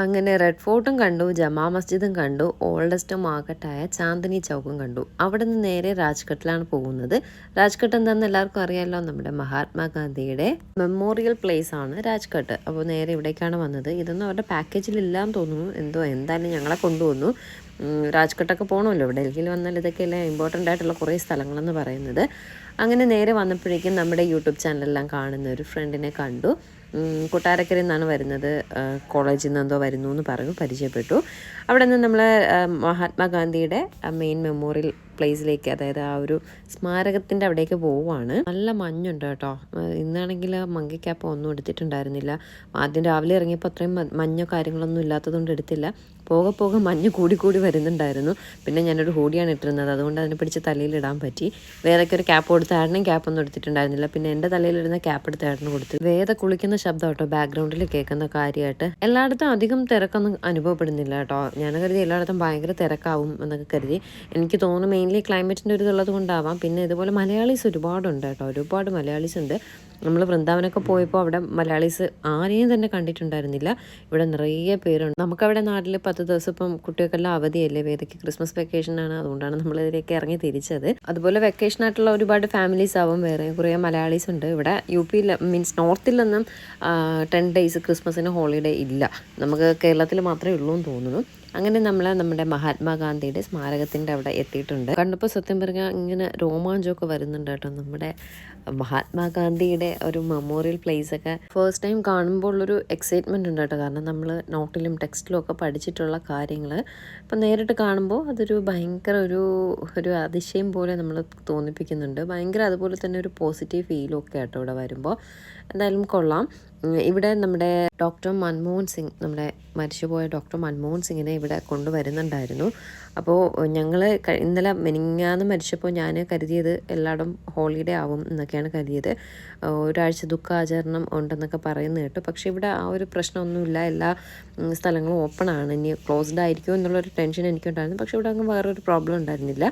അങ്ങനെ റെഡ് ഫോർട്ടും കണ്ടു ജമാ മസ്ജിദും കണ്ടു ഓൾഡസ്റ്റ് മാർക്കറ്റായ ചാന്ദിനി ചൗക്കും കണ്ടു. അവിടെ നിന്ന് നേരെ രാജ്ഘട്ടിലാണ് പോകുന്നത്. രാജ്ഘട്ട് എന്താണെന്ന് എല്ലാവർക്കും അറിയാമല്ലോ നമ്മുടെ മഹാത്മാഗാന്ധിയുടെ മെമ്മോറിയൽ പ്ലേസ് ആണ് രാജ്ഘട്ട്. അപ്പോൾ നേരെ ഇവിടേക്കാണ് വന്നത്. ഇതൊന്നും അവരുടെ പാക്കേജിൽ ഇല്ലാന്ന് തോന്നുന്നു. എന്തോ എന്തായാലും ഞങ്ങളെ കൊണ്ടുവന്നു. രാജ്ഘട്ടൊക്കെ പോകണമല്ലോ ഇവിടെ ഡൽഹിയിൽ വന്നാൽ ഇതൊക്കെയല്ലേ ഇമ്പോർട്ടന്റ് ആയിട്ടുള്ള കുറേ സ്ഥലങ്ങളെന്ന് പറയുന്നത്. അങ്ങനെ നേരെ വന്നപ്പോഴേക്കും നമ്മുടെ യൂട്യൂബ് ചാനലെല്ലാം കാണുന്ന ഒരു ഫ്രണ്ടിനെ കണ്ടു. കൊട്ടാരക്കരയിൽ നിന്നാണ് വരുന്നത്. കോളേജിൽ നിന്ന് എന്തോ വരുന്നു എന്ന് പറഞ്ഞു പരിചയപ്പെട്ടു. അവിടെ നിന്ന് നമ്മൾ മഹാത്മാഗാന്ധിയുടെ മെയിൻ മെമ്മോറിയൽ പ്ലേസിലേക്ക് അതായത് ആ ഒരു സ്മാരകത്തിന്റെ അവിടേക്ക് പോവുകയാണ് നല്ല മഞ്ഞുണ്ട് കേട്ടോ. ഇന്നാണെങ്കിൽ മങ്കിക്കാപ്പം ഒന്നും എടുത്തിട്ടുണ്ടായിരുന്നില്ല. ആദ്യം രാവിലെ ഇറങ്ങിയപ്പോൾ അത്രയും മഞ്ഞോ കാര്യങ്ങളൊന്നും ഇല്ലാത്തതുകൊണ്ട് എടുത്തില്ല. പോകെ പോകെ മഞ്ഞ് കൂടി കൂടി വരുന്നുണ്ടായിരുന്നു. പിന്നെ ഞാനൊരു ഹൂഡിയാണ് ഇട്ടിരുന്നത്. അതുകൊണ്ട് അതിനെ പിടിച്ച് തലയിലിടാൻ പറ്റി. വേദയ്ക്ക് ഒരു ക്യാപ്പ് കൊടുത്ത് ആടിനും ക്യാപ്പ് ഒന്നും എടുത്തിട്ടുണ്ടായിരുന്നില്ല. പിന്നെ എന്റെ തലയിലിടുന്ന ക്യാപ്പ് എടുത്ത് ആടിന് കൊടുത്തു. വേദ കുളിക്കുന്ന ശബ്ദം കേട്ടോ ബാക്ക്ഗ്രൗണ്ടിൽ കേൾക്കുന്ന കാര്യമായിട്ട്. എല്ലായിടത്തും അധികം തിരക്കൊന്നും അനുഭവപ്പെടുന്നില്ല കേട്ടോ. ഞാൻ കരുതി എല്ലായിടത്തും ഭയങ്കര തിരക്കാവും എന്നൊക്കെ കരുതി. എനിക്ക് തോന്നുന്നു മെയിൻലി ക്ലൈമറ്റിന്റെ ഒരു ഇതുള്ളത് കൊണ്ടാവാം. പിന്നെ ഇതുപോലെ മലയാളീസ് ഒരുപാടുണ്ട് കേട്ടോ. ഒരുപാട് മലയാളീസ് ഉണ്ട്. നമ്മൾ വൃന്ദാവനൊക്കെ പോയപ്പോൾ അവിടെ മലയാളീസ് ആരെയും തന്നെ കണ്ടിട്ടുണ്ടായിരുന്നില്ല. ഇവിടെ നിറയെ പേരുണ്ട്. നമുക്കവിടെ നാട്ടിൽ പത്ത് ദിവസം ഇപ്പം കുട്ടികൾക്കെല്ലാം അവധിയല്ലേ? വേദയ്ക്ക് ക്രിസ്മസ് വെക്കേഷനാണ് അതുകൊണ്ടാണ് നമ്മൾ ഇതിലേക്ക് ഇറങ്ങി തിരിച്ചത്. അതുപോലെ വെക്കേഷൻ ആയിട്ടുള്ള ഒരുപാട് ഫാമിലീസ് ആവും വേറെ. കുറേ മലയാളീസ് ഉണ്ട്. ഇവിടെ യു പിയിൽ മീൻസ് നോർത്തിലൊന്നും ടെൻ ഡേയ്സ് ക്രിസ്മസിന് ഹോളിഡേ ഇല്ല. നമുക്ക് കേരളത്തിൽ മാത്രമേ ഉള്ളൂ എന്ന് തോന്നുന്നു. അങ്ങനെ നമ്മൾ നമ്മുടെ മഹാത്മാഗാന്ധിയുടെ സ്മാരകത്തിന്റെ അവിടെ എത്തിയിട്ടുണ്ട്. കണ്ടപ്പോൾ സത്യം പറഞ്ഞാൽ ഇങ്ങനെ രോമാഞ്ചമൊക്കെ വരുന്നുണ്ട് കേട്ടോ നമ്മുടെ മഹാത്മാഗാന്ധിയുടെ ഒരു മെമ്മോറിയൽ പ്ലേസ് ഒക്കെ ഫസ്റ്റ് ടൈം കാണുമ്പോൾ ഉള്ളൊരു എക്സൈറ്റ്മെന്റ് ഉണ്ട് കേട്ടോ. കാരണം നമ്മൾ നോട്ടിലും ടെക്സ്റ്റിലും ഒക്കെ പഠിച്ചിട്ടുള്ള കാര്യങ്ങൾ ഇപ്പം നേരിട്ട് കാണുമ്പോൾ അതൊരു ഭയങ്കര ഒരു ഒരു അതിശയം പോലെ നമ്മൾ തോന്നിപ്പിക്കുന്നുണ്ട്. ഭയങ്കര അതുപോലെ തന്നെ ഒരു പോസിറ്റീവ് ഫീലും ഒക്കെ കേട്ടോ ഇവിടെ വരുമ്പോൾ. എന്തായാലും കൊള്ളാം. ഇവിടെ നമ്മുടെ ഡോക്ടർ മൻമോഹൻ സിംഗ് നമ്മുടെ മരിച്ചുപോയ ഡോക്ടർ മൻമോഹൻ സിംഗിനെ ഇവിടെ കൊണ്ടുവരുന്നുണ്ടായിരുന്നു. അപ്പോൾ ഞങ്ങൾ ഇന്നലെ മെനിങ്ങാന്ന് മരിച്ചപ്പോൾ ഞാൻ കരുതിയത് എല്ലായിടും ഹോളിഡേ ആവും എന്നൊക്കെയാണ് കരുതിയത്. ഒരാഴ്ച ദുഃഖാചരണം ഉണ്ടെന്നൊക്കെ പറയുന്നത് കേട്ടു. പക്ഷേ ഇവിടെ ആ ഒരു പ്രശ്നമൊന്നുമില്ല. എല്ലാ സ്ഥലങ്ങളും ഓപ്പൺ ആണ്. ഇനി ക്ലോസ്ഡ് ആയിരിക്കും എന്നുള്ളൊരു ടെൻഷൻ എനിക്കുണ്ടായിരുന്നു. പക്ഷേ ഇവിടെ അങ്ങ് വേറൊരു പ്രോബ്ലം ഉണ്ടായിരുന്നില്ല.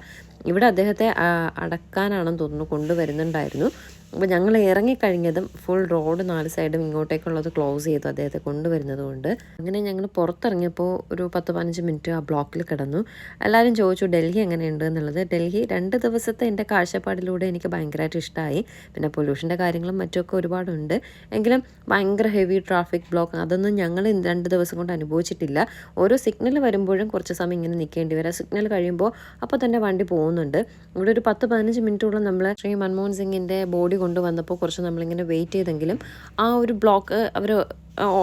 ഇവിടെ അദ്ദേഹത്തെ അടക്കാനാണെന്ന് തോന്നുന്നു കൊണ്ടുവരുന്നുണ്ടായിരുന്നു. അപ്പോൾ ഞങ്ങൾ ഇറങ്ങിക്കഴിഞ്ഞതും ഫുൾ റോഡ് നാല് സൈഡും ഇങ്ങോട്ടേക്കുള്ളത് ക്ലോസ് ചെയ്തു അദ്ദേഹത്തെ കൊണ്ടുവരുന്നത് കൊണ്ട്. അങ്ങനെ ഞങ്ങൾ പുറത്തിറങ്ങിയപ്പോൾ ഒരു പത്ത് പതിനഞ്ച് മിനിറ്റ് ആ ബ്ലോക്കിൽ കിടന്നു. എല്ലാവരും ചോദിച്ചു ഡൽഹി എങ്ങനെയുണ്ട്? എന്നുള്ളത്. ഡൽഹി രണ്ട് ദിവസത്തെ എന്റെ കാഴ്ചപ്പാടിലൂടെ എനിക്ക് ഭയങ്കരമായിട്ട് ഇഷ്ടമായി പിന്നെ പൊല്യൂഷന്റെ കാര്യങ്ങളും മറ്റുമൊക്കെ ഒരുപാടുണ്ട്. എങ്കിലും ഭയങ്കര ഹെവി ട്രാഫിക് ബ്ലോക്ക് അതൊന്നും ഞങ്ങൾ രണ്ട് ദിവസം കൊണ്ട് അനുഭവിച്ചിട്ടില്ല. ഓരോ സിഗ്നൽ വരുമ്പോഴും കുറച്ച് സമയം ഇങ്ങനെ നിൽക്കേണ്ടി വരാം. സിഗ്നൽ കഴിയുമ്പോൾ അപ്പോൾ തന്നെ വണ്ടി പോകുന്നുണ്ട്. ഇവിടെ ഒരു പത്ത് പതിനഞ്ച് മിനിറ്റോളം നമ്മൾ ശ്രീ മൻമോഹൻ സിംഗിന്റെ ബോഡി കൊണ്ടുവന്നപ്പോൾ കുറച്ച് നമ്മളിങ്ങനെ വെയിറ്റ് ചെയ്തെങ്കിലും ആ ഒരു ബ്ലോക്ക് അവർ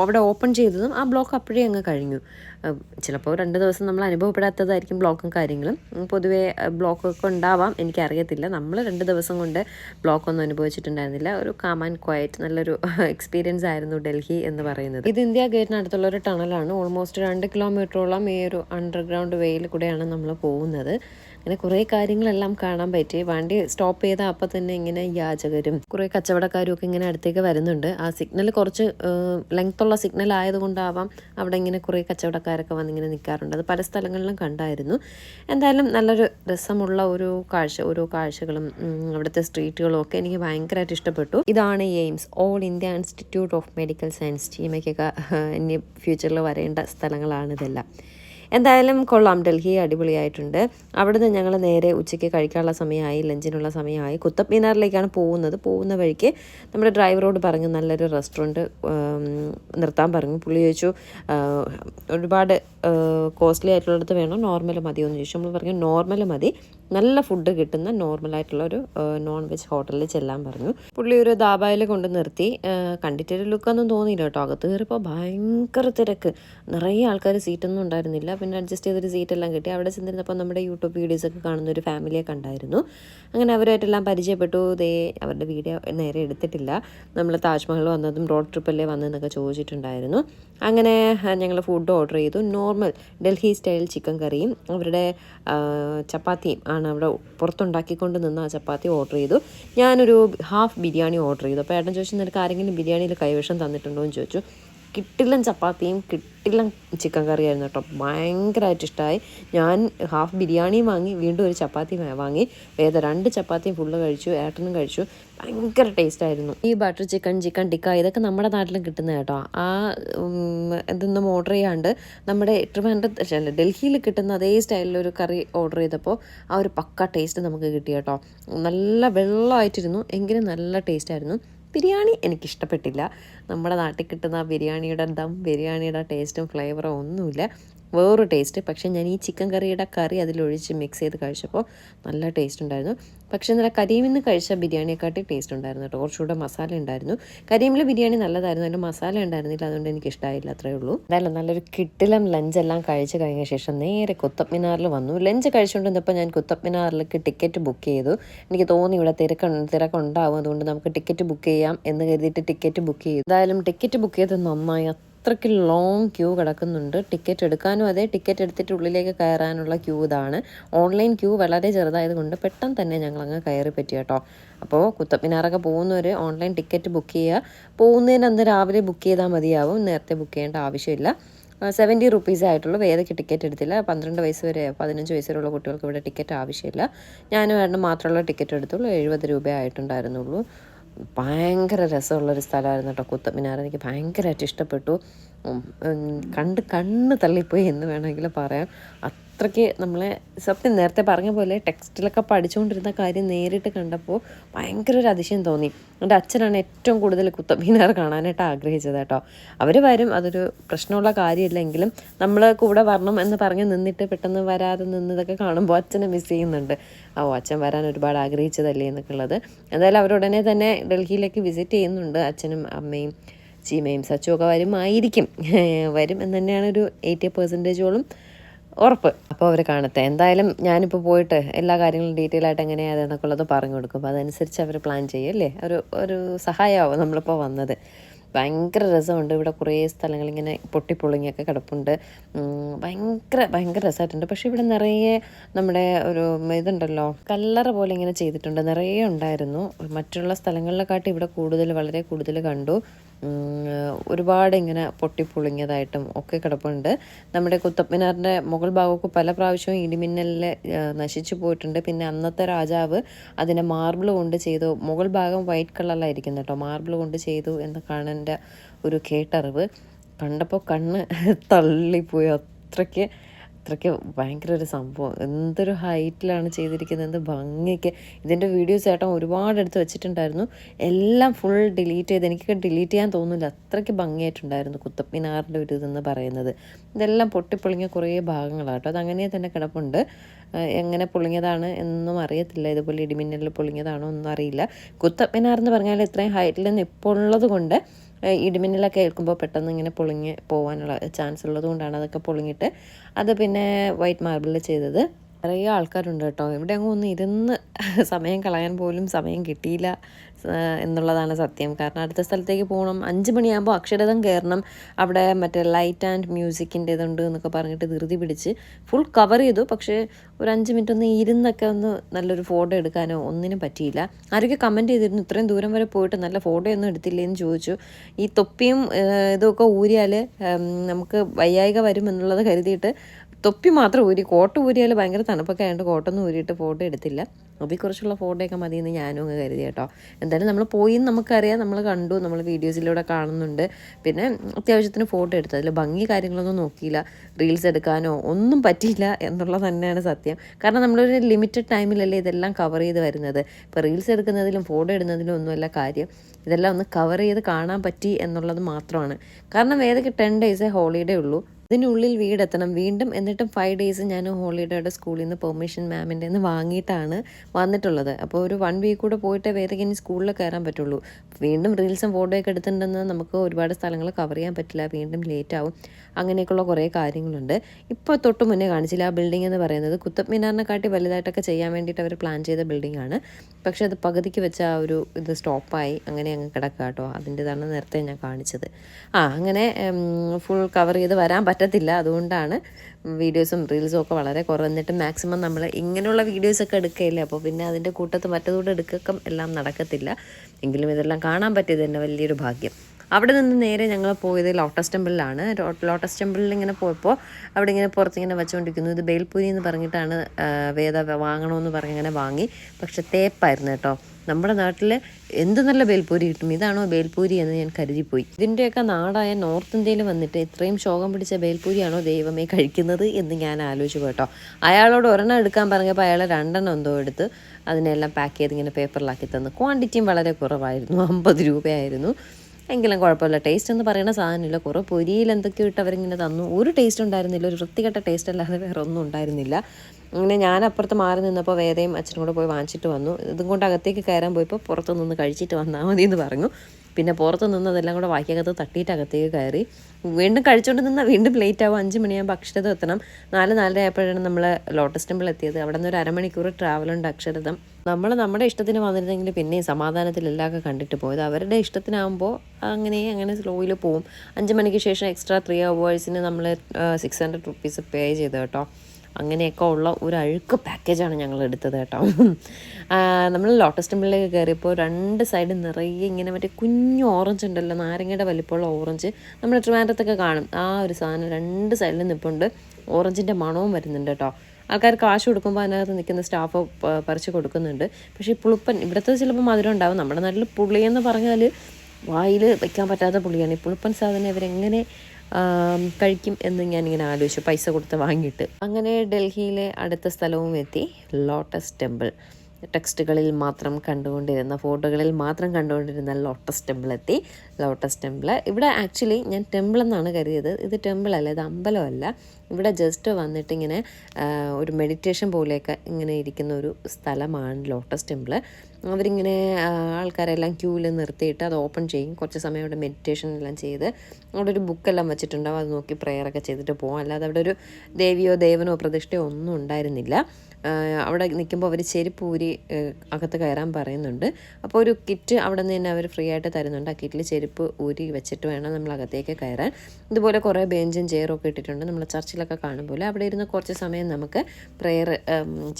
അവിടെ ഓപ്പൺ ചെയ്തതും ആ ബ്ലോക്ക് അപ്പോഴേ അങ്ങ് കഴിഞ്ഞു. ചിലപ്പോൾ രണ്ട് ദിവസം നമ്മൾ അനുഭവപ്പെടാത്തതായിരിക്കും ബ്ലോക്കും കാര്യങ്ങളും. പൊതുവേ ബ്ലോക്കൊക്കെ ഉണ്ടാവാം. എനിക്കറിയത്തില്ല. നമ്മൾ രണ്ട് ദിവസം കൊണ്ട് ബ്ലോക്കൊന്നും അനുഭവിച്ചിട്ടുണ്ടായിരുന്നില്ല. ഒരു കാം ആൻഡ് ക്വയറ്റ് നല്ലൊരു എക്സ്പീരിയൻസ് ആയിരുന്നു ഡൽഹി എന്ന് പറയുന്നത്. ഇത് ഇന്ത്യ ഗേറ്റിനടുത്തുള്ള ഒരു ടണലാണ് ഓൾമോസ്റ്റ് രണ്ട് കിലോമീറ്ററോളം ഈ ഒരു അണ്ടർഗ്രൗണ്ട് വേയിൽ കൂടെയാണ് നമ്മൾ പോകുന്നത്. അങ്ങനെ കുറേ കാര്യങ്ങളെല്ലാം കാണാൻ പറ്റി. വണ്ടി സ്റ്റോപ്പ് ചെയ്ത അപ്പം തന്നെ ഇങ്ങനെ യാചകരും കുറേ കച്ചവടക്കാരും ഒക്കെ ഇങ്ങനെ അടുത്തേക്ക് വരുന്നുണ്ട്. ആ സിഗ്നൽ കുറച്ച് ലെങ്ത് ഉള്ള സിഗ്നൽ ആയതുകൊണ്ടാവാം അവിടെ ഇങ്ങനെ കുറേ കച്ചവടക്കാരൊക്കെ വന്ന് ഇങ്ങനെ നിൽക്കാറുണ്ട്. അത് പല സ്ഥലങ്ങളിലും കണ്ടായിരുന്നു. എന്തായാലും നല്ലൊരു രസമുള്ള ഒരു കാഴ്ച ഓരോ കാഴ്ചകളും അവിടുത്തെ സ്ട്രീറ്റുകളും ഒക്കെ എനിക്ക് ഭയങ്കരമായിട്ട് ഇഷ്ടപ്പെട്ടു. ഇതാണ് AIIMS. All India institute of medical science ടീമയ്ക്കൊക്കെ ഇനി ഫ്യൂച്ചറിൽ വരേണ്ട സ്ഥലങ്ങളാണ് ഇതെല്ലാം. എന്തായാലും കൊള്ളാം. ഡൽഹി അടിപൊളിയായിട്ടുണ്ട്. അവിടുന്ന് ഞങ്ങൾ നേരെ ഉച്ചയ്ക്ക് കഴിക്കാനുള്ള സമയമായി ലഞ്ചിനുള്ള സമയമായി. കുത്തബ് മീനാറിലേക്കാണ് പോകുന്നത്. പോകുന്ന വഴിക്ക് നമ്മുടെ ഡ്രൈവറോട് പറഞ്ഞു നല്ലൊരു റെസ്റ്റോറന്റ് നിർത്താൻ പറഞ്ഞു. പുള്ളി ചോദിച്ചു ഒരുപാട് കോസ്റ്റ്ലി ആയിട്ടുള്ളിടത്ത് വേണോ? നോർമൽ മതിയോ എന്ന് ചോദിച്ചു. നമ്മൾ പറഞ്ഞു നോർമൽ മതി. നല്ല ഫുഡ് കിട്ടുന്ന നോർമലായിട്ടുള്ള ഒരു നോൺ വെജ് ഹോട്ടലിൽ ചെല്ലാൻ പറഞ്ഞു. പുള്ളി ഒരു ദാബായിൽ കൊണ്ട് നിർത്തി. കണ്ടിട്ടൊരു ലുക്കൊന്നും തോന്നിയില്ല കേട്ടോ. അകത്ത് കയറിയപ്പോൾ ഭയങ്കര തിരക്ക്. നിറയെ ആൾക്കാർ സീറ്റൊന്നും ഉണ്ടായിരുന്നില്ല. പിന്നെ അഡ്ജസ്റ്റ് ചെയ്തൊരു സീറ്റെല്ലാം കിട്ടി. അവിടെ ചെന്നിരുന്നപ്പോൾ നമ്മുടെ യൂട്യൂബ് വീഡിയോസൊക്കെ കാണുന്ന ഒരു ഫാമിലിയെ കണ്ടായിരുന്നു. അങ്ങനെ അവരുമായിട്ടെല്ലാം പരിചയപ്പെട്ടു. ദേ അവരുടെ വീഡിയോ നേരെ എടുത്തിട്ടില്ല. നമ്മൾ താജ്മഹൽ വന്നതും റോഡ് ട്രിപ്പല്ലേ വന്നതെന്നൊക്കെ ചോദിച്ചിട്ടുണ്ടായിരുന്നു. അങ്ങനെ ഞങ്ങൾ ഫുഡ് ഓർഡർ ചെയ്തു. നോർമൽ ഡൽഹി സ്റ്റൈൽ ചിക്കൻ കറിയും അവരുടെ ചപ്പാത്തിയും ആണ് അവിടെ പുറത്തുണ്ടാക്കിക്കൊണ്ട് നിന്ന് ആ ചപ്പാത്തി ഓർഡർ ചെയ്തു. ഞാനൊരു ഹാഫ് ബിരിയാണി ഓർഡർ ചെയ്തു. അപ്പോൾ ഏട്ടൻ ചോദിച്ചു നിനക്ക് ആരെങ്കിലും ബിരിയാണിയിൽ കൈവശം തന്നിട്ടുണ്ടോ? എന്ന് ചോദിച്ചു. കിട്ടില്ലൻ ചപ്പാത്തിയും കിട്ടില്ലൻ ചിക്കൻ കറിയായിരുന്നു കേട്ടോ. ഭയങ്കരമായിട്ട് ഇഷ്ടമായി ഞാൻ ഹാഫ് ബിരിയാണിയും വാങ്ങി വീണ്ടും ഒരു ചപ്പാത്തി വാങ്ങി. വേദ രണ്ട് ചപ്പാത്തിയും ഫുള്ള് കഴിച്ചു ഏട്ടനും കഴിച്ചു. ഭയങ്കര ടേസ്റ്റ് ആയിരുന്നു. ഈ ബട്ടർ ചിക്കൻ ചിക്കൻ ടിക്ക ഇതൊക്കെ നമ്മുടെ നാട്ടിലും കിട്ടുന്ന കേട്ടോ. ആ ഇതൊന്നും ഓർഡർ ചെയ്യാണ്ട് നമ്മുടെ ട്രിവാൻഡ്രത്ത് ഡൽഹിയിൽ കിട്ടുന്ന അതേ സ്റ്റൈലിലൊരു കറി ഓർഡർ ചെയ്തപ്പോൾ ആ ഒരു പക്ക ടേസ്റ്റ് നമുക്ക് കിട്ടി കേട്ടോ. നല്ല വെള്ളമായിട്ടിരുന്നു. എങ്കിലും നല്ല ടേസ്റ്റ് ആയിരുന്നു. ബിരിയാണി എനിക്കിഷ്ടപ്പെട്ടില്ല. നമ്മുടെ നാട്ടിൽ കിട്ടുന്ന ആ ബിരിയാണിയുടെ ദം ബിരിയാണിയുടെ ടേസ്റ്റും ഫ്ലേവറും ഒന്നുമില്ല. വേറൊരു ടേസ്റ്റ് പക്ഷേ ഞാൻ ഈ ചിക്കൻ കറിയുടെ കറി അതിലൊഴിച്ച് മിക്സ് ചെയ്ത് കഴിച്ചപ്പോൾ നല്ല ടേസ്റ്റ് ഉണ്ടായിരുന്നു. പക്ഷേ നല്ല കരീമിൽ നിന്ന് കഴിച്ച ബിരിയാണിയെക്കാട്ടി ടേസ്റ്റ് ഉണ്ടായിരുന്നു കേട്ടോ. കുറച്ചുകൂടെ മസാല ഉണ്ടായിരുന്നു. കരീമിലെ ബിരിയാണി നല്ലതായിരുന്നു. അതിന്റെ മസാല ഉണ്ടായിരുന്നില്ല. അതുകൊണ്ട് എനിക്ക് ഇഷ്ടമായില്ല അത്രേ ഉള്ളൂ. എന്തായാലും നല്ലൊരു കിട്ടിലം ലഞ്ചെല്ലാം കഴിച്ച് കഴിഞ്ഞ ശേഷം നേരെ കുത്തബ് മിനാറിൽ വന്നു. ലഞ്ച് കഴിച്ചുകൊണ്ടിരുന്നപ്പോൾ ഞാൻ കുത്തബ് മിനാറിലേക്ക് ടിക്കറ്റ് ബുക്ക് ചെയ്തു. എനിക്ക് തോന്നി ഇവിടെ തിരക്ക് തിരക്കുണ്ടാവും. അതുകൊണ്ട് നമുക്ക് ടിക്കറ്റ് ബുക്ക് ചെയ്യാം എന്ന് കരുതിയിട്ട് ടിക്കറ്റ് ബുക്ക് ചെയ്തു. എന്തായാലും ടിക്കറ്റ് ബുക്ക് ചെയ്ത് നന്നായി. അത്രയ്ക്ക് ലോങ് ക്യൂ കിടക്കുന്നുണ്ട്. ടിക്കറ്റ് എടുക്കാനും അതെ ടിക്കറ്റ് എടുത്തിട്ട് ഉള്ളിലേക്ക് കയറാനുള്ള ക്യൂ ഇതാണ്. ഓൺലൈൻ ക്യൂ വളരെ ചെറുതായതുകൊണ്ട് പെട്ടെന്ന് തന്നെ ഞങ്ങൾ അങ്ങ് കയറി പറ്റി കേട്ടോ. അപ്പോൾ കുത്തപ്പിനാറൊക്കെ പോകുന്നവർ ഓൺലൈൻ ടിക്കറ്റ് ബുക്ക് ചെയ്യുക. പോകുന്നതിന് അന്ന് രാവിലെ ബുക്ക് ചെയ്താൽ മതിയാവും. നേരത്തെ ബുക്ക് ചെയ്യേണ്ട ആവശ്യമില്ല. സെവന്റി റുപ്പീസ് ആയിട്ടുള്ളൂ. വേദയ്ക്ക് ടിക്കറ്റ് എടുത്തില്ല. പന്ത്രണ്ട് വയസ്സ് വരെ പതിനഞ്ച് വയസ്സ് വരെയുള്ള കുട്ടികൾക്ക് ഇവിടെ ടിക്കറ്റ് ആവശ്യമില്ല. ഞാനും ഏട്ടനും മാത്രമുള്ള ടിക്കറ്റ് എടുത്തുള്ളൂ. എഴുപത് രൂപ ആയിട്ടുണ്ടായിരുന്നുള്ളൂ. ഭയങ്കര രസമുള്ളൊരു സ്ഥലമായിരുന്നു കേട്ടോ കുത്തമിനാർ എനിക്ക് ഭയങ്കരമായിട്ട് ഇഷ്ടപ്പെട്ടു. കണ്ട് കണ്ണ് തള്ളിപ്പോയി എന്ന് വേണമെങ്കിൽ പറയാം. അത്രയ്ക്ക് നമ്മളെ സത്യം നേരത്തെ പറഞ്ഞ പോലെ ടെക്സ്റ്റിലൊക്കെ പഠിച്ചുകൊണ്ടിരുന്ന കാര്യം നേരിട്ട് കണ്ടപ്പോൾ ഭയങ്കര ഒരു അതിശയം തോന്നി. എന്റെ അച്ഛനാണ് ഏറ്റവും കൂടുതൽ കുത്തബീനാർ കാണാനായിട്ട് ആഗ്രഹിച്ചത് കേട്ടോ. അവർ വരും അതൊരു പ്രശ്നമുള്ള കാര്യമില്ലെങ്കിലും നമ്മൾ കൂടെ വരണം എന്ന് പറഞ്ഞ് നിന്നിട്ട് പെട്ടെന്ന് വരാതെ നിന്നതൊക്കെ കാണുമ്പോൾ അച്ഛനെ മിസ് ചെയ്യുന്നുണ്ട്. ഓ അച്ഛൻ വരാൻ ഒരുപാട് ആഗ്രഹിച്ചതല്ലേ എന്നൊക്കെ ഉള്ളത് എന്തായാലും അവരുടനെ തന്നെ ഡൽഹിയിലേക്ക് വിസിറ്റ് ചെയ്യുന്നുണ്ട്. അച്ഛനും അമ്മയും ചീമയും സച്ചുമൊക്കെ വരുമായിരിക്കും. വരും എന്ന് തന്നെയാണ് ഒരു എയ്റ്റി പെർസെന്റേജോളം ഉറപ്പ്. അപ്പോൾ അവർ കാണത്തെ എന്തായാലും ഞാനിപ്പോൾ പോയിട്ട് എല്ലാ കാര്യങ്ങളും ഡീറ്റെയിൽ ആയിട്ട് എങ്ങനെയാണ് എന്നൊക്കെ ഉള്ളത് പറഞ്ഞു കൊടുക്കും. അപ്പോൾ അതനുസരിച്ച് അവർ പ്ലാൻ ചെയ്യും അല്ലേ? ഒരു ഒരു സഹായമാവും നമ്മളിപ്പോൾ വന്നത്. ഭയങ്കര രസമുണ്ട്. ഇവിടെ കുറേ സ്ഥലങ്ങൾ ഇങ്ങനെ പൊട്ടിപ്പൊളിങ്ങിയൊക്കെ കിടപ്പുണ്ട് ഭയങ്കര ഭയങ്കര രസമായിട്ടുണ്ട്. പക്ഷേ ഇവിടെ നിറയെ നമ്മുടെ ഒരു ഇതുണ്ടല്ലോ കല്ലറ പോലെ ഇങ്ങനെ ചെയ്തിട്ടുണ്ട്. നിറയെ ഉണ്ടായിരുന്നു. മറ്റുള്ള സ്ഥലങ്ങളിലെക്കാട്ടി ഇവിടെ കൂടുതൽ വളരെ കൂടുതൽ കണ്ടു. ഒരുപാട് ഇങ്ങനെ പൊട്ടിപ്പൊളിഞ്ഞതായിട്ടും ഒക്കെ കിടപ്പുണ്ട്. നമ്മുടെ കുത്തപ്പിനാറിന്റെ മുഗൾ ഭാഗമൊക്കെ പല പ്രാവശ്യവും ഇടിമിന്നലിൽ നശിച്ചു പോയിട്ടുണ്ട്. പിന്നെ അന്നത്തെ രാജാവ് അതിനെ മാർബിൾ കൊണ്ട് ചെയ്തു. മുകൾ ഭാഗം വൈറ്റ് കളറിലായിരിക്കും കേട്ടോ. മാർബിൾ കൊണ്ട് ചെയ്തു എന്ന് കാണേണ്ട ഒരു കേട്ടറിവ്. കണ്ടപ്പോൾ കണ്ണ് തള്ളിപ്പോയി. അത്രയ്ക്ക് അത്രയ്ക്ക് ഭയങ്കര ഒരു സംഭവം. എന്തൊരു ഹൈറ്റിലാണ് ചെയ്തിരിക്കുന്നത് എന്ത് ഭംഗിയൊക്കെ ഇതിന്റെ വീഡിയോസ് ചേട്ടൻ ഒരുപാട് എടുത്ത് വെച്ചിട്ടുണ്ടായിരുന്നു. എല്ലാം ഫുൾ ഡിലീറ്റ് ചെയ്ത് എനിക്ക് ഡിലീറ്റ് ചെയ്യാൻ തോന്നുന്നില്ല. അത്രയ്ക്ക് ഭംഗിയായിട്ടുണ്ടായിരുന്നു കുത്തബ് മിനാറിന്റെ ഒരു ഇതെന്ന് പറയുന്നത്. ഇതെല്ലാം പൊട്ടിപ്പൊളിഞ്ഞ കുറേ ഭാഗങ്ങളാട്ടോ. അത് അങ്ങനെ തന്നെ കിടപ്പുണ്ട്. എങ്ങനെ പൊളിഞ്ഞതാണ് എന്നും അറിയത്തില്ല. ഇതുപോലെ ഇടിമിന്നലിൽ പൊളിഞ്ഞതാണോ ഒന്നും അറിയില്ല. കുത്തബ് മിനാർ എന്ന് പറഞ്ഞാൽ ഇത്രയും ഹൈറ്റിൽ നിന്ന് ഇപ്പോൾ ഉള്ളത് കൊണ്ട് ഇടിമിന്നലൊക്കെ ഏൽക്കുമ്പോൾ പെട്ടെന്ന് ഇങ്ങനെ പൊളിഞ്ഞ് പോകാനുള്ള ചാൻസ് ഉള്ളതുകൊണ്ടാണ് അതൊക്കെ പൊളിഞ്ഞിട്ട് അത് പിന്നെ വൈറ്റ് മാർബിളിൽ ചെയ്തത്. നിറയെ ആൾക്കാരുണ്ട് കേട്ടോ. ഇവിടെ അങ്ങ് ഒന്ന് ഇരുന്ന് സമയം കളയാൻ പോലും സമയം കിട്ടിയില്ല എന്നുള്ളതാണ് സത്യം. കാരണം അടുത്ത സ്ഥലത്തേക്ക് പോകണം. അഞ്ച് മണിയാകുമ്പോൾ അക്ഷരതം കയറണം. അവിടെ മറ്റേ ലൈറ്റ് ആൻഡ് മ്യൂസിക്കിന്റെ ഇതുണ്ട് എന്നൊക്കെ പറഞ്ഞിട്ട് ധൃതി പിടിച്ച് ഫുൾ കവർ ചെയ്തു. പക്ഷേ ഒരു അഞ്ച് മിനിറ്റ് ഒന്ന് ഇരുന്നൊക്കെ ഒന്ന് നല്ലൊരു ഫോട്ടോ എടുക്കാനോ ഒന്നിനും പറ്റിയില്ല. ആരൊക്കെ കമന്റ് ചെയ്തിരുന്നു? ഇത്രയും ദൂരം വരെ പോയിട്ട് നല്ല ഫോട്ടോ ഒന്നും എടുത്തില്ലേ എന്ന് ചോദിച്ചു. ഈ തൊപ്പിയും ഇതൊക്കെ ഊരിയാൽ നമുക്ക് വയ്യായിക വരും എന്നുള്ളത് കരുതിയിട്ട് തൊപ്പി മാത്രം ഊരി കോട്ട് ഊരിയാൽ ഭയങ്കര തണുപ്പൊക്കെ ആയതുകൊണ്ട് കോട്ടൊന്നും ഊരിയിട്ട് ഫോട്ടോ എടുത്തില്ല. അതിൽ കുറച്ചുള്ള ഫോട്ടോയൊക്കെ മതി എന്ന് ഞാനും അങ്ങ് കരുതി കേട്ടോ. എന്തായാലും നമ്മൾ പോയി നമുക്കറിയാം നമ്മൾ കണ്ടു നമ്മൾ വീഡിയോസിലൂടെ കാണുന്നുണ്ട്. പിന്നെ അത്യാവശ്യത്തിന് ഫോട്ടോ എടുത്തു അതിൽ ഭംഗി കാര്യങ്ങളൊന്നും നോക്കിയില്ല. റീൽസ് എടുക്കാനോ ഒന്നും പറ്റിയില്ല എന്നുള്ളത് തന്നെയാണ് സത്യം. കാരണം നമ്മളൊരു ലിമിറ്റഡ് ടൈമിലല്ലേ ഇതെല്ലാം കവർ ചെയ്ത് വരുന്നത്? ഇപ്പോൾ റീൽസ് എടുക്കുന്നതിലും ഫോട്ടോ ഇടുന്നതിലും ഒന്നുമല്ല കാര്യം. ഇതെല്ലാം ഒന്ന് കവർ ചെയ്ത് കാണാൻ പറ്റി എന്നുള്ളത് മാത്രമാണ്. കാരണം ഏതൊക്കെ ടെൻ ഡേയ്സേ ഹോളിഡേ ഉള്ളൂ. ഇതിനുള്ളിൽ വീടെത്തണം. വീണ്ടും എന്നിട്ടും ഫൈവ് ഡേയ്സ് ഞാൻ ഹോളിഡേയുടെ സ്കൂളിൽ നിന്ന് പെർമിഷൻ മാമിന്റെ നിന്ന് വാങ്ങിയിട്ടാണ് വന്നിട്ടുള്ളത്. അപ്പോൾ ഒരു വൺ വീക്ക് കൂടെ പോയിട്ട് വേറെ ഇനി സ്കൂളിൽ കയറാൻ പറ്റുള്ളൂ. വീണ്ടും റീൽസും ഫോട്ടോയൊക്കെ എടുത്തിട്ടുണ്ടെന്ന് നമുക്ക് ഒരുപാട് സ്ഥലങ്ങൾ കവർ ചെയ്യാൻ പറ്റില്ല. വീണ്ടും ലേറ്റ് ആവും. അങ്ങനെയൊക്കെയുള്ള കുറേ കാര്യങ്ങളുണ്ട്. ഇപ്പോൾ തൊട്ട് മുന്നേ കാണിച്ചില്ല. ആ ബിൽഡിംഗ് എന്ന് പറയുന്നത് കുത്തബ് മിനാറിനെ കാട്ടി വലുതായിട്ടൊക്കെ ചെയ്യാൻ വേണ്ടിയിട്ട് അവർ പ്ലാൻ ചെയ്ത ബിൽഡിംഗ് ആണ്. പക്ഷേ അത് പകുതിക്ക് വെച്ച ആ ഒരു ഇത് സ്റ്റോപ്പായി അങ്ങനെ അങ്ങ് കിടക്കുക കേട്ടോ. അതിന്റെതാണ് നേരത്തെ ഞാൻ കാണിച്ചത്. ആ അങ്ങനെ ഫുൾ കവർ ചെയ്ത് വരാൻ പറ്റത്തില്ല. അതുകൊണ്ടാണ് വീഡിയോസും റീൽസും ഒക്കെ വളരെ കുറഞ്ഞിട്ട് മാക്സിമം നമ്മൾ ഇങ്ങനെയുള്ള വീഡിയോസൊക്കെ എടുക്കുകയില്ലേ അപ്പോൾ പിന്നെ അതിന്റെ കൂട്ടത്ത് മറ്റതുകൂടെ എടുക്കൊക്കെ എല്ലാം നടക്കത്തില്ല. എങ്കിലും ഇതെല്ലാം കാണാൻ പറ്റിയത് തന്നെ വലിയൊരു ഭാഗ്യം. അവിടെ നിന്ന് നേരെ ഞങ്ങൾ പോയത് ലോട്ടസ് ടെമ്പിളിലാണ്. ലോട്ടസ് ടെമ്പിളിൽ ഇങ്ങനെ പോയപ്പോൾ അവിടെ ഇങ്ങനെ പുറത്തിങ്ങനെ വെച്ചുകൊണ്ടിരിക്കുന്നു. ഇത് ബേൽപൂരി എന്ന് പറഞ്ഞിട്ടാണ് വേദ വാങ്ങണമെന്ന് പറഞ്ഞ് ഇങ്ങനെ വാങ്ങി. പക്ഷെ തേപ്പായിരുന്നു കേട്ടോ. നമ്മുടെ നാട്ടിൽ എന്ത് നല്ല ബേൽപൂരി കിട്ടും? ഇതാണോ ബേൽപൂരി എന്ന് ഞാൻ കരുതിപ്പോയി. ഇതിന്റെയൊക്കെ നാടായ നോർത്ത് ഇന്ത്യയിൽ വന്നിട്ട് ഇത്രയും ശോകം പിടിച്ച ബേൽപൂരിയാണോ ദൈവമേ കഴിക്കുന്നത് എന്ന് ഞാൻ ആലോചിച്ചു കേട്ടോ. അയാളോട് ഒരെണ്ണം എടുക്കാൻ പറഞ്ഞപ്പോൾ അയാൾ രണ്ടെണ്ണം എന്തോ എടുത്ത് അതിനെല്ലാം പാക്ക് ചെയ്ത് ഇങ്ങനെ പേപ്പറിലാക്കി തന്നു. ക്വാണ്ടിറ്റിയും വളരെ കുറവായിരുന്നു. അമ്പത് രൂപയായിരുന്നു. എങ്കിലും കുഴപ്പമില്ല. ടേസ്റ്റ് എന്ന് പറയുന്ന സാധനമില്ല. കുറേ പൊരിയിൽ എന്തൊക്കെയോ ഇട്ട് അവരിങ്ങനെ തന്നു. ഒരു ടേസ്റ്റ് ഉണ്ടായിരുന്നില്ല. ഒരു വൃത്തികെട്ട ടേസ്റ്റ് അല്ലാതെ വേറെ ഒന്നും ഉണ്ടായിരുന്നില്ല. അങ്ങനെ ഞാൻ അപ്പുറത്ത് മാറി നിന്നപ്പോൾ വേദയും അച്ഛനും കൂടെ പോയി വാങ്ങിച്ചിട്ട് വന്നു. ഇതും കൊണ്ട് അകത്തേക്ക് കയറാൻ പോയപ്പോൾ പുറത്തുനിന്ന് കഴിച്ചിട്ട് വന്നാൽ മതി എന്ന് പറഞ്ഞു. പിന്നെ പുറത്ത് നിന്ന് അതെല്ലാം കൂടെ വാക്കിയകത്ത് തട്ടിയിട്ട് അകത്തേക്ക് കയറി. വീണ്ടും കഴിച്ചുകൊണ്ട് നിന്നാൽ വീണ്ടും ലേറ്റ് ആവും. അഞ്ച് മണിയാകുമ്പോൾ അക്ഷരതം എത്തണം. നാല് നാലര ആയപ്പോഴാണ് നമ്മൾ ലോട്ടസ് ടെമ്പിൾ എത്തിയത്. അവിടെ നിന്ന് ഒരു അരമണിക്കൂർ ട്രാവലുണ്ട് അക്ഷരതം നമ്മൾ നമ്മുടെ ഇഷ്ടത്തിന് വന്നിരുന്നെങ്കിൽ പിന്നെയും സമാധാനത്തിലെല്ലാമൊക്കെ കണ്ടിട്ട് പോയത്. അവരുടെ ഇഷ്ടത്തിനാകുമ്പോൾ അങ്ങനെ അങ്ങനെ സ്ലോയിൽ പോവും. അഞ്ച് മണിക്ക് ശേഷം എക്സ്ട്രാ ത്രീ അവേഴ്സിന് നമ്മൾ സിക്സ് ഹൺഡ്രഡ് റുപ്പീസ് പേ ചെയ്ത് കേട്ടോ. അങ്ങനെയൊക്കെ ഉള്ള ഒരു അഴുക്ക് പാക്കേജാണ് ഞങ്ങൾ എടുത്തത് കേട്ടോ നമ്മൾ ലോട്ടസ് ടെമ്പിളിലേക്ക് കയറിയപ്പോൾ രണ്ട് സൈഡ് നിറയെ ഇങ്ങനെ മറ്റേ കുഞ്ഞു ഓറഞ്ച് ഉണ്ടല്ലോ നാരങ്ങയുടെ വലിപ്പമുള്ള ഓറഞ്ച് നമ്മൾ ട്രിവാൻഡ്രത്തൊക്കെ കാണും. ആ ഒരു സാധനം രണ്ട് സൈഡിൽ നിൽപ്പുണ്ട് ഓറഞ്ചിന്റെ മണവും വരുന്നുണ്ട് കേട്ടോ. ആൾക്കാർ കാശ് കൊടുക്കുമ്പോൾ അതിനകത്ത് നിൽക്കുന്ന സ്റ്റാഫ് പറിച്ച് കൊടുക്കുന്നുണ്ട്. പക്ഷേ പുളിപ്പൻ ഇവിടുത്തെ ചിലപ്പോൾ മധുരം ഉണ്ടാവും. നമ്മുടെ നാട്ടിൽ പുളിയെന്ന് പറഞ്ഞാൽ വായിൽ വയ്ക്കാൻ പറ്റാത്ത പുളിയാണ്. ഈ പുളിപ്പൻ സാധനം ഇവരെങ്ങനെ കഴിക്കും എന്ന് ഞാനിങ്ങനെ ആലോചിച്ചു. പൈസ കൊടുത്ത് വാങ്ങിയിട്ട്. അങ്ങനെ ഡൽഹിയിലെ അടുത്ത സ്ഥലവും എത്തി. ലോട്ടസ് ടെമ്പിൾ ടെക്സ്റ്റുകളിൽ മാത്രം കണ്ടുകൊണ്ടിരുന്ന ഫോട്ടോകളിൽ മാത്രം കണ്ടുകൊണ്ടിരുന്ന ലോട്ടസ് ടെമ്പിൾ എത്തി. ലോട്ടസ് ടെമ്പിൾ ഇവിടെ ആക്ച്വലി ഞാൻ ടെമ്പിൾ എന്നാണ് കരുതിയത്. ഇത് ടെമ്പിൾ അല്ല ഇത് അമ്പലമല്ല ഇവിടെ ജസ്റ്റ് വന്നിട്ട് ഇങ്ങനെ ഒരു മെഡിറ്റേഷൻ പോലെയൊക്കെ ഇങ്ങനെ ഇരിക്കുന്ന ഒരു സ്ഥലമാണ് ലോട്ടസ് ടെമ്പിൾ അവരിങ്ങനെ ആൾക്കാരെല്ലാം ക്യൂവിൽ നിർത്തിയിട്ട് അത് ഓപ്പൺ ചെയ്യും. കുറച്ച് സമയം അവിടെ മെഡിറ്റേഷൻ എല്ലാം ചെയ്ത് അവിടെ ഒരു ബുക്കെല്ലാം വെച്ചിട്ടുണ്ടാവും. അത് നോക്കി പ്രെയറൊക്കെ ചെയ്തിട്ട് പോകും അല്ലാതെ അവിടെ ഒരു ദേവിയോ ദേവനോ പ്രതിഷ്ഠയോ ഒന്നും ഉണ്ടായിരുന്നില്ല. അവിടെ നിൽക്കുമ്പോൾ അവർ ചെരുപ്പ് ഊരി അകത്ത് കയറാൻ പറയുന്നുണ്ട്. അപ്പോൾ ഒരു കിറ്റ് അവിടെ നിന്ന് തന്നെ അവർ ഫ്രീ ആയിട്ട് തരുന്നുണ്ട്. ആ കിറ്റിൽ ചെരുപ്പ് ഊരി വെച്ചിട്ട് വേണം നമ്മൾ അകത്തേക്ക് കയറാൻ. ഇതുപോലെ കുറേ ബെഞ്ചും ചെയറും ഒക്കെ ഇട്ടിട്ടുണ്ട്. നമ്മൾ ചർച്ചിലൊക്കെ കാണുമ്പോൾ അവിടെ ഇരുന്ന് കുറച്ച് സമയം നമുക്ക് പ്രെയർ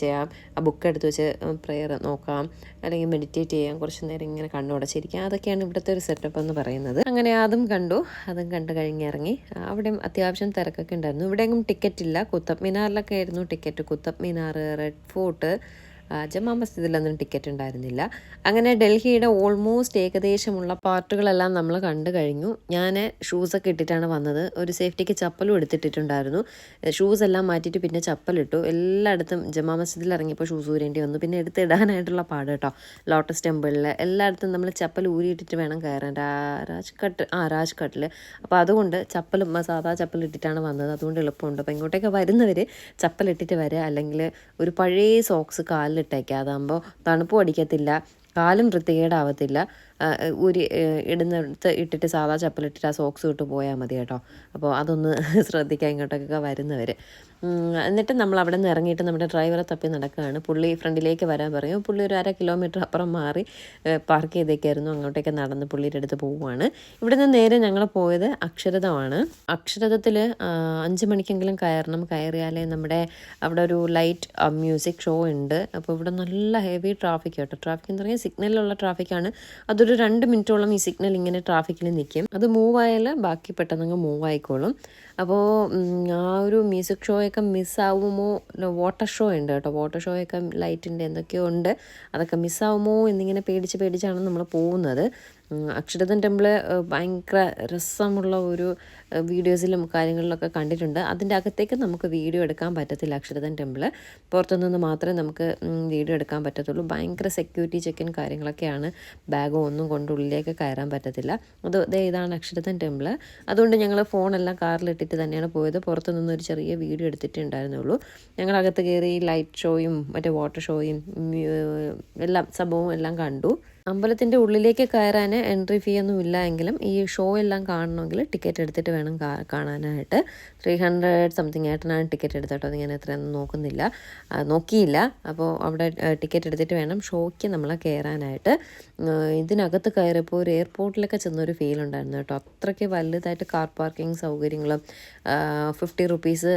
ചെയ്യാം. ആ ബുക്ക് എടുത്ത് വെച്ച് പ്രെയർ നോക്കാം. അല്ലെങ്കിൽ മെഡിറ്റേറ്റ് ചെയ്യാം. കുറച്ച് നേരം ഇങ്ങനെ കണ്ണുടച്ചിരിക്കാം അതൊക്കെയാണ് ഇവിടുത്തെ ഒരു സെറ്റപ്പ് എന്ന് പറയുന്നത്. അങ്ങനെ അതും കണ്ടു. അതും കണ്ട് കഴിഞ്ഞിറങ്ങി അവിടെയും അത്യാവശ്യം തിരക്കൊക്കെ ഉണ്ടായിരുന്നു. ഇവിടെയെങ്കിലും ടിക്കറ്റ് ഇല്ല. കുത്തബ് മിനാറിലൊക്കെ ആയിരുന്നു ticket Qutub Minar red fort Jama മസ്ജിദിലൊന്നും ticket ഉണ്ടായിരുന്നില്ല. അങ്ങനെ ഡൽഹിയുടെ ഓൾമോസ്റ്റ് ഏകദേശമുള്ള പാർട്ടുകളെല്ലാം നമ്മൾ കണ്ടു കഴിഞ്ഞു. ഞാൻ ഷൂസൊക്കെ ഇട്ടിട്ടാണ് വന്നത്. ഒരു സേഫ്റ്റിക്ക് ചപ്പലും എടുത്തിട്ടിട്ടുണ്ടായിരുന്നു. ഷൂസ് എല്ലാം മാറ്റിയിട്ട് പിന്നെ ചപ്പലിട്ടു. എല്ലായിടത്തും ജമാ മസ്ജിദിൽ ഇറങ്ങിയപ്പോൾ ഷൂസ് ഊരേണ്ടി വന്നു. പിന്നെ എടുത്തിടാനായിട്ടുള്ള പാട് കേട്ടോ. ലോട്ടസ് ടെമ്പിളിൽ എല്ലായിടത്തും നമ്മൾ ചപ്പൽ ഊരിയിട്ടിട്ട് വേണം കയറാൻ. രാജ്ഘട്ട് ആ രാജ്ഘട്ടിൽ അപ്പോൾ അതുകൊണ്ട് ചപ്പലും സാധാ ചപ്പൽ ഇട്ടിട്ടാണ് വന്നത്. അതുകൊണ്ട് എളുപ്പമുണ്ട്. അപ്പോൾ ഇങ്ങോട്ടേക്ക് വരുന്നവർ ചപ്പലിട്ടിട്ട് വരിക അല്ലെങ്കിൽ ഒരു പഴയ സോക്സ് കാലിലിട്ടേക്കുക അതാകുമ്പോൾ തണുപ്പും അടിക്കത്തില്ല കാലും വൃത്തികേടാവത്തില്ല. ഏഹ്, ഇടുന്നിടത്ത് ഇട്ടിട്ട് സാധാ ചപ്പലിട്ടിട്ട് ആ സോക്സ് ഇട്ട് പോയാൽ മതി കേട്ടോ. അപ്പോൾ അതൊന്ന് ശ്രദ്ധിക്കാൻ ഇങ്ങോട്ടൊക്കെ വരുന്നവർ എന്നിട്ട് നമ്മൾ അവിടെ നിന്ന് ഇറങ്ങിയിട്ട് നമ്മുടെ ഡ്രൈവറെ തപ്പി നടക്കുകയാണ് പുള്ളി ഫ്രണ്ടിലേക്ക് വരാൻ പറയും. പുള്ളി ഒരു അര കിലോമീറ്റർ അപ്പുറം മാറി പാർക്ക് ചെയ്തേക്കായിരുന്നു. അങ്ങോട്ടേക്ക് നടന്ന് പുള്ളിയുടെ അടുത്ത് പോവുകയാണ് ഇവിടെ നിന്ന് നേരെ ഞങ്ങൾ പോയത് അക്ഷരതമാണ് അക്ഷരതത്തിൽ അഞ്ച് മണിക്കെങ്കിലും കയറണം. കയറിയാലേ നമ്മുടെ അവിടെ ഒരു ലൈറ്റ് മ്യൂസിക് ഷോ ഉണ്ട്. അപ്പോൾ ഇവിടെ നല്ല ഹെവി ട്രാഫിക് കേട്ടോ. ട്രാഫിക് എന്ന് പറഞ്ഞാൽ സിഗ്നലിലുള്ള ട്രാഫിക്കാണ് അതൊരു രണ്ട് മിനിറ്റോളം ഈ സിഗ്നൽ ഇങ്ങനെ ട്രാഫിക്കിൽ നിൽക്കും അത് മൂവ് ആയാൽ ബാക്കി പെട്ടെന്ന് മൂവ് ആയിക്കോളും. അപ്പോൾ ആ ഒരു മ്യൂസിക് ഷോയൊക്കെ മിസ്സാവുമോ വാട്ടർ ഷോ ഉണ്ട് കേട്ടോ. വാട്ടർ ഷോയൊക്കെ ലൈറ്റിന്റെ എന്തൊക്കെയോ ഉണ്ട്. അതൊക്കെ മിസ്സാവുമോ എന്നിങ്ങനെ പേടിച്ച് പേടിച്ചാണ് നമ്മൾ പോകുന്നത്. അക്ഷരതൻ ടെമ്പിൾ ഭയങ്കര രസമുള്ള ഒരു വീഡിയോസിലും കാര്യങ്ങളിലൊക്കെ കണ്ടിട്ടുണ്ട്. അതിന്റെ അകത്തേക്ക് നമുക്ക് വീഡിയോ എടുക്കാൻ പറ്റത്തില്ല അക്ഷരതൻ ടെമ്പിൾ പുറത്തുനിന്ന് മാത്രമേ നമുക്ക് വീഡിയോ എടുക്കാൻ പറ്റത്തുള്ളൂ. ഭയങ്കര സെക്യൂരിറ്റി ചെക്കിൻ കാര്യങ്ങളൊക്കെയാണ്. ബാഗോ ഒന്നും കൊണ്ടുള്ളിലേക്ക് കയറാൻ പറ്റത്തില്ല. അത് ഇതാണ് അക്ഷരതൻ ടെമ്പിൾ അതുകൊണ്ട് ഞങ്ങൾ ഫോണെല്ലാം കാറിലിട്ടിട്ട് തന്നെയാണ് പോയത്. പുറത്തു നിന്ന് ഒരു ചെറിയ വീഡിയോ എടുത്തിട്ടേ ഉണ്ടായിരുന്നുള്ളൂ ഞങ്ങൾ അകത്ത് കയറി ലൈറ്റ് ഷോയും മറ്റേ വാട്ടർ ഷോയും എല്ലാം സംഭവവും എല്ലാം കണ്ടു. അമ്പലത്തിന്റെ ഉള്ളിലേക്ക് കയറാൻ എൻട്രി ഫീ ഒന്നും ഇല്ല എങ്കിലും ഈ ഷോ എല്ലാം കാണണമെങ്കിൽ ടിക്കറ്റ് എടുത്തിട്ട് വേണം കാണാനായിട്ട്. ത്രീ ഹൺഡ്രഡ് സംതിങ് ആയിട്ടാണ് ടിക്കറ്റ് എടുത്തിട്ട് അത് ഞാൻ എത്രയൊന്നും നോക്കുന്നില്ല നോക്കിയില്ല. അപ്പോൾ അവിടെ ടിക്കറ്റ് എടുത്തിട്ട് വേണം ഷോയ്ക്ക് നമ്മൾ കയറാനായിട്ട്. ഇതിനകത്ത് കയറിയപ്പോൾ ഒരു എയർപോർട്ടിലൊക്കെ ചെന്നൊരു ഫീൽ ഉണ്ടായിരുന്നു കേട്ടോ. അത്രയ്ക്ക് വലുതായിട്ട് കാർ പാർക്കിംഗ് സൗകര്യങ്ങളും ഫിഫ്റ്റി റുപ്പീസ്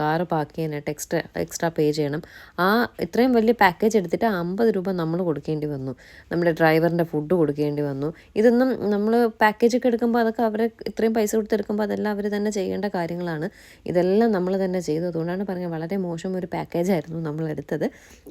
കാർ പാർക്ക് ചെയ്യാനായിട്ട് എക്സ്ട്രാ എക്സ്ട്രാ പേ ചെയ്യണം. ആ ഇത്രയും വലിയ പാക്കേജ് എടുത്തിട്ട് അമ്പത് രൂപ നമ്മൾ കൊടുക്കേണ്ടി വന്നു. നമ്മൾ നമ്മുടെ ഡ്രൈവറിന്റെ ഫുഡ് കൊടുക്കേണ്ടി വന്നു. ഇതൊന്നും നമ്മൾ പാക്കേജൊക്കെ എടുക്കുമ്പോൾ അതൊക്കെ അവരെ ഇത്രയും പൈസ കൊടുത്തെടുക്കുമ്പോൾ അതെല്ലാം അവർ തന്നെ ചെയ്യേണ്ട കാര്യങ്ങളാണ്. ഇതെല്ലാം നമ്മൾ തന്നെ ചെയ്തു. അതുകൊണ്ടാണ് പറഞ്ഞത് വളരെ മോശം ഒരു പാക്കേജായിരുന്നു നമ്മൾ എടുത്തത്.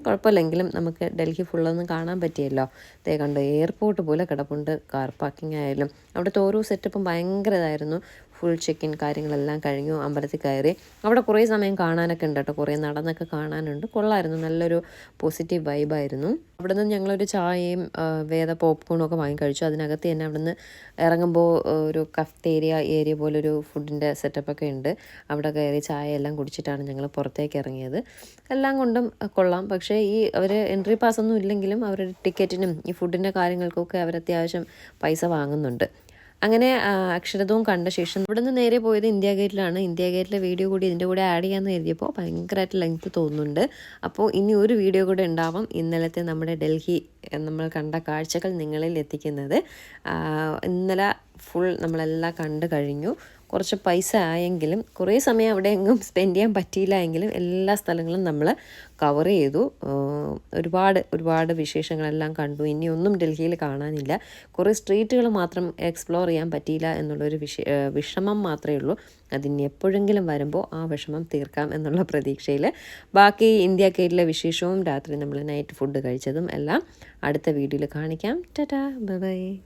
കുഴപ്പമില്ലെങ്കിലും നമുക്ക് ഡൽഹി ഫുള്ളൊന്നും കാണാൻ പറ്റിയല്ലോ. ദേ കണ്ടു എയർപോർട്ട് പോലെ കിടപ്പുണ്ട്. കാർ പാർക്കിംഗ് ആയാലും. അവിടുത്തെ ഓരോ സെറ്റപ്പും ഭയങ്കര ഇതായിരുന്നു. ഫുൾ ചെക്കിൻ കാര്യങ്ങളെല്ലാം കഴിഞ്ഞു അമ്പലത്തിൽ കയറി. അവിടെ കുറേ സമയം കാണാനൊക്കെ ഉണ്ട് കേട്ടോ. കുറേ നടന്നൊക്കെ കാണാനുണ്ട്. കൊള്ളായിരുന്നു. നല്ലൊരു പോസിറ്റീവ് വൈബായിരുന്നു അവിടെ നിന്ന് ഞങ്ങളൊരു ചായയും വേദ പോപ്കോണും ഒക്കെ വാങ്ങി കഴിച്ചു. അതിനകത്ത് തന്നെ അവിടെ നിന്ന് ഇറങ്ങുമ്പോൾ ഒരു കഫ്തേരിയ ഏരിയ പോലൊരു ഫുഡിന്റെ സെറ്റപ്പൊക്കെ ഉണ്ട്. അവിടെ കയറി ചായ എല്ലാം കുടിച്ചിട്ടാണ് ഞങ്ങൾ പുറത്തേക്ക് ഇറങ്ങിയത്. എല്ലാം കൊണ്ടും കൊള്ളാം. പക്ഷേ ഈ അവർ എൻട്രി പാസ് ഒന്നും ഇല്ലെങ്കിലും അവരുടെ ടിക്കറ്റിനും ഈ ഫുഡിന്റെ കാര്യങ്ങൾക്കൊക്കെ അവരത്യാവശ്യം പൈസ വാങ്ങുന്നുണ്ട്. അങ്ങനെ അക്ഷരതവും കണ്ട ശേഷം ഇവിടെ നിന്ന് നേരെ പോയത് ഇന്ത്യ ഗേറ്റിലാണ്. ഇന്ത്യ ഗേറ്റിലെ വീഡിയോ കൂടി ഇതിന്റെ കൂടെ ആഡ് ചെയ്യാമെന്ന് കരുതിയപ്പോൾ ഭയങ്കരമായിട്ട് ലെങ്ത് തോന്നുന്നുണ്ട്. അപ്പോൾ ഇനി ഒരു വീഡിയോ കൂടെ ഉണ്ടാവാം ഇന്നലത്തെ നമ്മുടെ ഡൽഹി നമ്മൾ കണ്ട കാഴ്ചകൾ നിങ്ങളിൽ എത്തിക്കുന്നത്. ഇന്നലെ ഫുൾ നമ്മളെല്ലാം കണ്ടു കഴിഞ്ഞു. കുറച്ച് പൈസ ആയെങ്കിലും കുറേ സമയം അവിടെ എങ്ങും സ്പെൻഡ് ചെയ്യാൻ പറ്റിയില്ല എങ്കിലും എല്ലാ സ്ഥലങ്ങളും നമ്മൾ കവർ ചെയ്തു. ഒരുപാട് ഒരുപാട് വിശേഷങ്ങളെല്ലാം കണ്ടു. ഇനി ഒന്നും ഡൽഹിയിൽ കാണാനില്ല. കുറേ സ്ട്രീറ്റുകൾ മാത്രം എക്സ്പ്ലോർ ചെയ്യാൻ പറ്റിയില്ല എന്നുള്ളൊരു വിഷ വിഷമം മാത്രമേ ഉള്ളൂ. അതിന് എപ്പോഴെങ്കിലും വരുമ്പോൾ ആ വിഷമം തീർക്കാം എന്നുള്ള പ്രതീക്ഷയിൽ ബാക്കി ഇന്ത്യ ഗേറ്റിലെ വിശേഷവും രാത്രി നമ്മൾ നൈറ്റ് ഫുഡ് കഴിച്ചതും എല്ലാം അടുത്ത വീഡിയോയിൽ കാണിക്കാം. Tata bye.